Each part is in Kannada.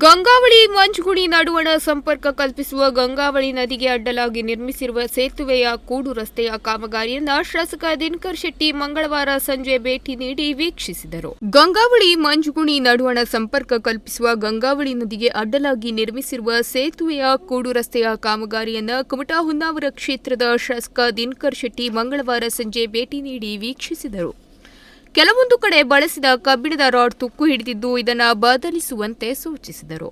ಗಂಗಾವಳಿ ಮಂಜುಗುಣಿ ನಡುವಣ ಸಂಪರ್ಕ ಕಲ್ಪಿಸುವ ಗಂಗಾವಳಿ ನದಿಗೆ ಅಡ್ಡಲಾಗಿ ನಿರ್ಮಿಸಿರುವ ಸೇತುವೆಯ ಕೂಡು ರಸ್ತೆಯ ಕಾಮಗಾರಿಯನ್ನು ಶಾಸಕ ದಿನಕರ್ ಶೆಟ್ಟಿ ಮಂಗಳವಾರ ಸಂಜೆ ಭೇಟಿ ನೀಡಿ ವೀಕ್ಷಿಸಿದರು. ಗಂಗಾವಳಿ ಮಂಜುಗುಣಿ ನಡುವಣ ಸಂಪರ್ಕ ಕಲ್ಪಿಸುವ ಗಂಗಾವಳಿ ನದಿಗೆ ಅಡ್ಡಲಾಗಿ ನಿರ್ಮಿಸಿರುವ ಸೇತುವೆಯ ಕೂಡು ರಸ್ತೆಯ ಕಾಮಗಾರಿಯನ್ನು ಕುಮಟಾ ಹುನ್ನಾವರ ಕ್ಷೇತ್ರದ ಶಾಸಕ ದಿನಕರ್ ಶೆಟ್ಟಿ ಮಂಗಳವಾರ ಸಂಜೆ ಭೇಟಿ ನೀಡಿ ವೀಕ್ಷಿಸಿದರು. ಕೆಲವೊಂದು ಕಡೆ ಬಳಸಿದ ಕಬ್ಬಿಣದ ರಾಡ್ ತುಕ್ಕು ಹಿಡಿದಿದ್ದು ಇದನ್ನು ಬದಲಿಸುವಂತೆ ಸೂಚಿಸಿದರು.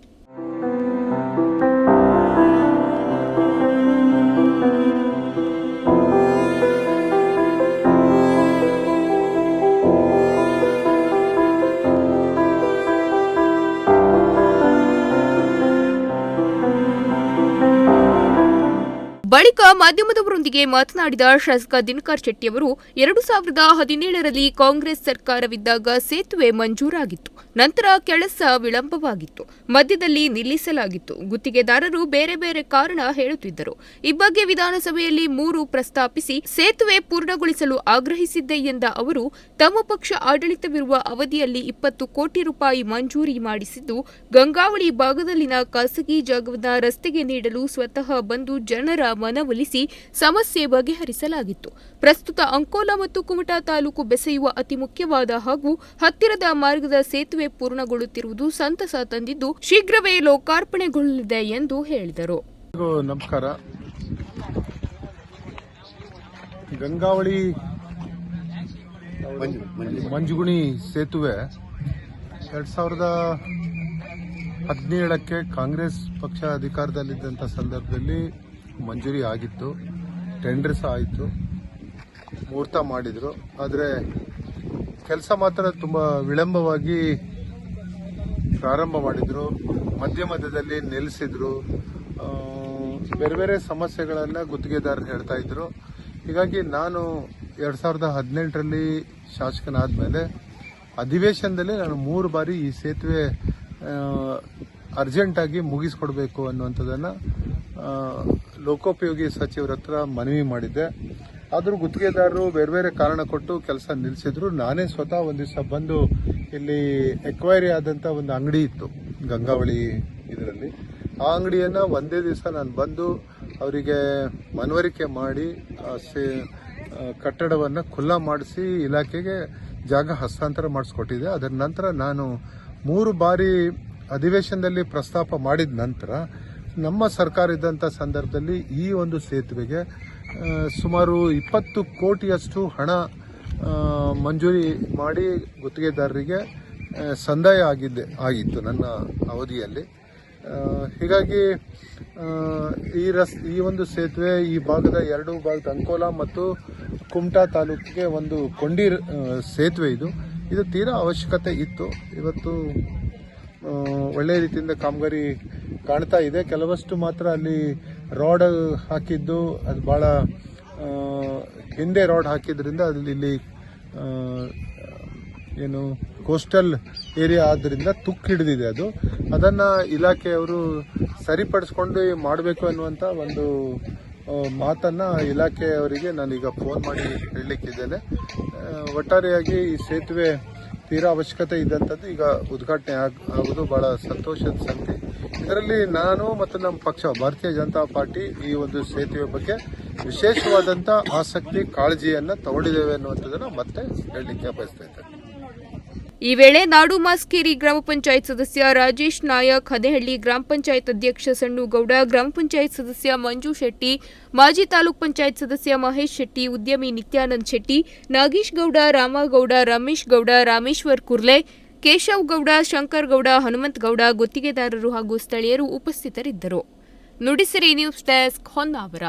ಬಳಿಕ ಮಾಧ್ಯಮದವರೊಂದಿಗೆ ಮಾತನಾಡಿದ ಶಾಸಕ ದಿನಕರ್ ಶೆಟ್ಟಿಯವರು, ಎರಡು ಸಾವಿರದ ಹದಿನೇಳರಲ್ಲಿ ಕಾಂಗ್ರೆಸ್ ಸರ್ಕಾರವಿದ್ದಾಗ ಸೇತುವೆ ಮಂಜೂರಾಗಿತ್ತು, ನಂತರ ಕೆಲಸ ವಿಳಂಬವಾಗಿತ್ತು, ಮಧ್ಯದಲ್ಲಿ ನಿಲ್ಲಿಸಲಾಗಿತ್ತು. ಗುತ್ತಿಗೆದಾರರು ಬೇರೆ ಬೇರೆ ಕಾರಣ ಹೇಳುತ್ತಿದ್ದರು. ಈ ಬಗ್ಗೆ ವಿಧಾನಸಭೆಯಲ್ಲಿ ಮೂರು ಪ್ರಸ್ತಾಪಿಸಿ ಸೇತುವೆ ಪೂರ್ಣಗೊಳಿಸಲು ಆಗ್ರಹಿಸಿದ್ದೆ ಎಂದ ಅವರು, ತಮ್ಮ ಪಕ್ಷ ಆಡಳಿತವಿರುವ ಅವಧಿಯಲ್ಲಿ ಇಪ್ಪತ್ತು ಕೋಟಿ ರೂಪಾಯಿ ಮಂಜೂರಿ ಮಾಡಿಸಿದ್ದು, ಗಂಗಾವಳಿ ಭಾಗದಲ್ಲಿನ ಖಾಸಗಿ ಜಾಗವನ್ನ ರಸ್ತೆಗೆ ನೀಡಲು ಸ್ವತಃ ಬಂದು ಜನರ ಮನವೊಲಿಸಿ ಸಮಸ್ಯೆ ಬಗೆಹರಿಸಲಾಗಿತ್ತು. ಪ್ರಸ್ತುತ ಅಂಕೋಲಾ ಮತ್ತು ಕುಮಟಾ ತಾಲೂಕು ಬೆಸೆಯುವ ಅತಿ ಮುಖ್ಯವಾದ ಹಾಗೂ ಹತ್ತಿರದ ಮಾರ್ಗದ ಸೇತುವೆ ಪೂರ್ಣಗೊಳ್ಳುತ್ತಿರುವುದು ಸಂತಸ ತಂದಿದ್ದು ಶೀಘ್ರವೇ ಲೋಕಾರ್ಪಣೆಗೊಳ್ಳಲಿದೆ ಎಂದು ಹೇಳಿದರು. ನಮಸ್ಕಾರ. ಗಂಗಾವಳಿ ಮಂಜುಗುಣಿ ಸೇತುವೆ ಎರಡ್ ಸಾವಿರದ ಹದಿನೇಳಕ್ಕೆ ಕಾಂಗ್ರೆಸ್ ಪಕ್ಷ ಅಧಿಕಾರದಲ್ಲಿದ್ದಂಥ ಸಂದರ್ಭದಲ್ಲಿ ಮಂಜೂರಿ ಆಗಿತ್ತು ಟೆಂಡರ್ ಸಹ ಆಯಿತು, ಮುಹೂರ್ತ ಮಾಡಿದರು. ಆದರೆ ಕೆಲಸ ಮಾತ್ರ ತುಂಬ ವಿಳಂಬವಾಗಿ ಪ್ರಾರಂಭ ಮಾಡಿದರು, ಮಧ್ಯ ಮಧ್ಯದಲ್ಲಿ ನಿಲ್ಲಿಸಿದ್ರು ಬೇರೆ ಬೇರೆ ಸಮಸ್ಯೆಗಳೆಲ್ಲ ಗುತ್ತಿಗೆದಾರರು ಹೇಳ್ತಾ ಇದ್ರು. ಹೀಗಾಗಿ ನಾನು ಎರಡು ಸಾವಿರದ ಹದಿನೆಂಟರಲ್ಲಿ ಶಾಸಕನಾದ್ಮೇಲೆ ಅಧಿವೇಶನದಲ್ಲಿ ನಾನು ಮೂರು ಬಾರಿ ಈ ಸೇತುವೆ ಅರ್ಜೆಂಟಾಗಿ ಮುಗಿಸ್ಕೊಡ್ಬೇಕು ಅನ್ನುವಂಥದ್ದನ್ನು ಲೋಕೋಪಯೋಗಿ ಸಚಿವರ ಹತ್ರ ಮನವಿ ಮಾಡಿದ್ದೆ. ಆದರೂ ಗುತ್ತಿಗೆದಾರರು ಬೇರೆ ಬೇರೆ ಕಾರಣ ಕೊಟ್ಟು ಕೆಲಸ ನಿಲ್ಲಿಸಿದ್ರು ನಾನೇ ಸ್ವತಃ ಒಂದು ದಿವಸ ಬಂದು ಇಲ್ಲಿ ಎಕ್ವೈರಿ ಆದಂಥ ಒಂದು ಅಂಗಡಿ ಇತ್ತು, ಗಂಗಾವಳಿ ಇದರಲ್ಲಿ. ಆ ಅಂಗಡಿಯನ್ನು ಒಂದೇ ದಿವಸ ನಾನು ಬಂದು ಅವರಿಗೆ ಮನವರಿಕೆ ಮಾಡಿ ಕಟ್ಟಡವನ್ನು ಖುಲ್ಲ ಮಾಡಿಸಿ ಇಲಾಖೆಗೆ ಜಾಗ ಹಸ್ತಾಂತರ ಮಾಡಿಸ್ಕೊಟ್ಟಿದ್ದೆ. ಅದರ ನಂತರ ನಾನು ಮೂರು ಬಾರಿ ಅಧಿವೇಶನದಲ್ಲಿ ಪ್ರಸ್ತಾಪ ಮಾಡಿದ ನಂತರ ನಮ್ಮ ಸರ್ಕಾರ ಇದ್ದಂಥ ಸಂದರ್ಭದಲ್ಲಿ ಈ ಒಂದು ಸೇತುವೆಗೆ ಸುಮಾರು ಇಪ್ಪತ್ತು ಕೋಟಿಯಷ್ಟು ಹಣ ಮಂಜೂರಿ ಮಾಡಿ ಗುತ್ತಿಗೆದಾರರಿಗೆ ಸಂದಾಯ ಆಗಿದ್ದೆ, ಆಗಿತ್ತು ನನ್ನ ಅವಧಿಯಲ್ಲಿ. ಹೀಗಾಗಿ ಈ ರಸ್, ಈ ಒಂದು ಸೇತುವೆ ಈ ಭಾಗದ ಎರಡು ಭಾಗದ ಅಂಕೋಲ ಮತ್ತು ಕುಮಟಾ ತಾಲೂಕಿಗೆ ಒಂದು ಕೊಂಡಿ ಸೇತುವೆ ಇದು. ಇದು ತೀರಾ ಅವಶ್ಯಕತೆ ಇತ್ತು. ಇವತ್ತು ಒಳ್ಳೆಯ ರೀತಿಯಿಂದ ಕಾಮಗಾರಿ ಕಾಣ್ತಾ ಇದೆ. ಕೆಲವಷ್ಟು ಮಾತ್ರ ಅಲ್ಲಿ ರಾಡ್ ಹಾಕಿದ್ದು, ಅದು ಭಾಳ ಹಿಂದೆ ರಾಡ್ ಹಾಕಿದ್ರಿಂದ ಅಲ್ಲಿ ಇಲ್ಲಿ ಏನು ಕೋಸ್ಟಲ್ ಏರಿಯಾ ಆದ್ದರಿಂದ ತುಕ್ಕು ಹಿಡಿದಿದೆ ಅದು. ಅದನ್ನು ಇಲಾಖೆಯವರು ಸರಿಪಡಿಸ್ಕೊಂಡು ಮಾಡಬೇಕು ಅನ್ನುವಂಥ ಒಂದು ಮಾತನ್ನು ಇಲಾಖೆಯವರಿಗೆ ನಾನೀಗ ಫೋನ್ ಮಾಡಿ ಹೇಳಲಿಕ್ಕಿದ್ದೇನೆ. ಒಟ್ಟಾರೆಯಾಗಿ ಈ ಸೇತುವೆ ತೀರಾ ಅವಶ್ಯಕತೆ ಇದ್ದಂಥದ್ದು ಈಗ ಉದ್ಘಾಟನೆ ಆಗ್- ಆಗೋದು ಬಹಳ ಸಂತೋಷದ ಸಂಗತಿ. ಇದರಲ್ಲಿ ನಾನು ಮತ್ತು ನಮ್ಮ ಪಕ್ಷ, ಭಾರತೀಯ ಜನತಾ ಪಾರ್ಟಿ ಈ ಒಂದು ಸೇತುವೆ ಬಗ್ಗೆ ವಿಶೇಷವಾದಂಥ ಆಸಕ್ತಿ, ಕಾಳಜಿಯನ್ನು ತಗೊಂಡಿದ್ದೇವೆ ಅನ್ನುವಂಥದ್ದನ್ನು ಮತ್ತೆ ಹೇಳಲಿಕ್ಕೆ ಬಯಸ್ತಾ ಇದ್ದೇನೆ. ಈ ವೇಳೆ ನಾಡು ಮಾಸ್ಕೇರಿ ಗ್ರಾಮ ಪಂಚಾಯತ್ ಸದಸ್ಯ ರಾಜೇಶ್ ನಾಯಕ್, ಹದೆಹಳ್ಳಿ ಗ್ರಾಮ ಪಂಚಾಯತ್ ಅಧ್ಯಕ್ಷ ಸಣ್ಣುಗೌಡ, ಗ್ರಾಮ ಪಂಚಾಯತ್ ಸದಸ್ಯ ಮಂಜು ಶೆಟ್ಟಿ, ಮಾಜಿ ತಾಲೂಕ್ ಪಂಚಾಯತ್ ಸದಸ್ಯ ಮಹೇಶ್ ಶೆಟ್ಟಿ, ಉದ್ಯಮಿ ನಿತ್ಯಾನಂದ್ ಶೆಟ್ಟಿ, ನಾಗೇಶ್ ಗೌಡ, ರಾಮಗೌಡ, ರಮೇಶ್ ಗೌಡ, ರಾಮೇಶ್ವರ್ ಕುರ್ಲೆ ಕೇಶವ್ ಗೌಡ ಶಂಕರ್ ಗೌಡ ಹನುಮಂತ್ ಗೌಡ ಗುತ್ತಿಗೆದಾರರು ಹಾಗೂ ಸ್ಥಳೀಯರು ಉಪಸ್ಥಿತರಿದ್ದರು. Nudisiri news desk Honnavar.